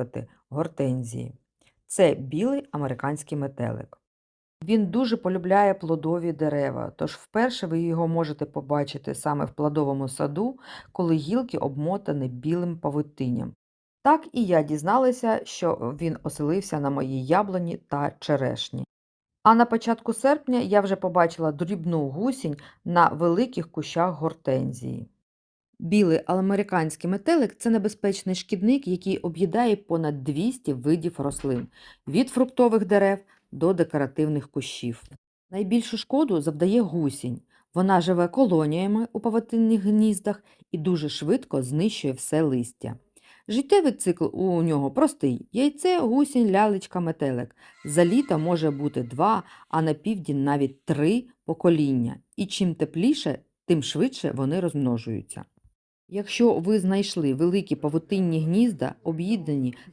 вирощувати гортензії. Це білий американський метелик. Він дуже полюбляє плодові дерева, тож вперше ви його можете побачити саме в плодовому саду, коли гілки обмотані білим павутинням. Так і я дізналася, що він оселився на моїй яблуні та черешні. А на початку серпня я вже побачила дрібну гусінь на великих кущах гортензії. Білий американський метелик це небезпечний шкідник, який об'їдає понад 200 видів рослин від фруктових дерев до декоративних кущів. Найбільшу шкоду завдає гусінь. Вона живе колоніями у павутинних гніздах і дуже швидко знищує все листя. Життєвий цикл у нього простий: яйце, гусінь, лялечка, метелик. За літо може бути два, а на південь навіть три покоління. І чим тепліше, тим швидше вони розмножуються. Якщо ви знайшли великі павутинні гнізда, об'їдені